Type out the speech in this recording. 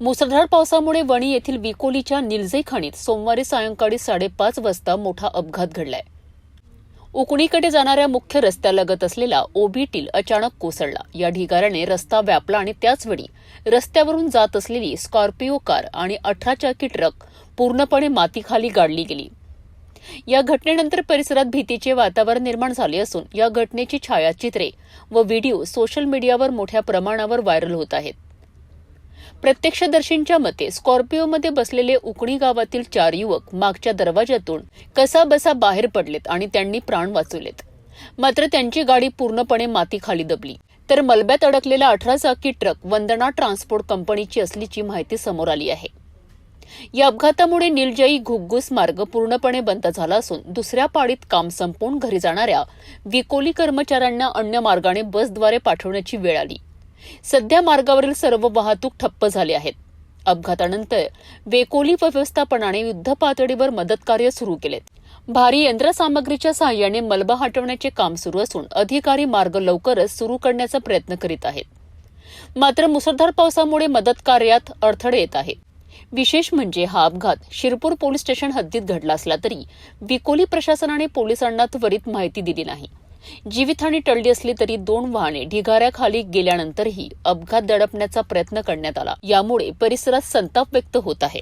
मुसळधार पावसामुळे वणी येथील विकोलीच्या निलजे खाणीत सोमवारी सायंकाळी साडेपाच वाजता मोठा अपघात घडलाय. उकणीकडे जाणाऱ्या मुख्य रस्त्यालगत असलेला ओबीटील अचानक कोसळला. या ढिगाऱ्याने रस्ता व्यापला आणि त्याचवेळी रस्त्यावरून जात असलेली स्कॉर्पिओ कार आणि अठरा चाकी ट्रक पूर्णपणे मातीखाली गाडली गेली. या घटनेनंतर परिसरात भीतीचे वातावरण निर्माण झाले असून या घटनेची छायाचित्रे व व्हिडिओ सोशल मीडियावर मोठ्या प्रमाणावर व्हायरल होत आहेत. प्रत्यक्षदर्शींच्या मते स्कॉर्पिओमध्ये बसलेले उकणी गावातील चार युवक मागच्या दरवाजातून कसाबसा बाहेर पडलेत आणि त्यांनी प्राण वाचवलेत. मात्र त्यांची गाडी पूर्णपणे मातीखाली दबली. तर मलब्यात अडकलेला अठरा चाकी ट्रक वंदना ट्रान्सपोर्ट कंपनीची असल्याची माहिती समोर आली आहे. या अपघातामुळे निलजई घुग्गुस मार्ग पूर्णपणे बंद झाला असून दुसऱ्या पाळीत काम संपवून घरी जाणाऱ्या विकोली कर्मचाऱ्यांना अन्य मार्गाने बसद्वारे पाठवण्याची वेळ आली. सध्या मार्गावरील सर्व वाहतूक ठप्प झाली आहेत. अपघातानंतर वेकोली व्यवस्थापनाने युद्ध पातळीवर मदत कार्य सुरू केले. भारी यंत्रसामग्रीच्या सहाय्याने मलबा हटवण्याचे काम सुरू असून अधिकारी मार्ग लवकरच सुरू करण्याचा प्रयत्न करीत आहेत. मात्र मुसळधार पावसामुळे मदत कार्यात अडथळे येत आहेत. विशेष म्हणजे हा अपघात शिरपूर पोलीस स्टेशन हद्दीत घडला असला तरी विकोली प्रशासनाने पोलिसांना त्वरित माहिती दिली नाही. जीवितहानी टळली असली तरी दोन वाहने ढिगाऱ्याखाली गेल्यानंतरही अपघात दडपण्याचा प्रयत्न करण्यात आला. यामुळे परिसरात संताप व्यक्त होत आहे.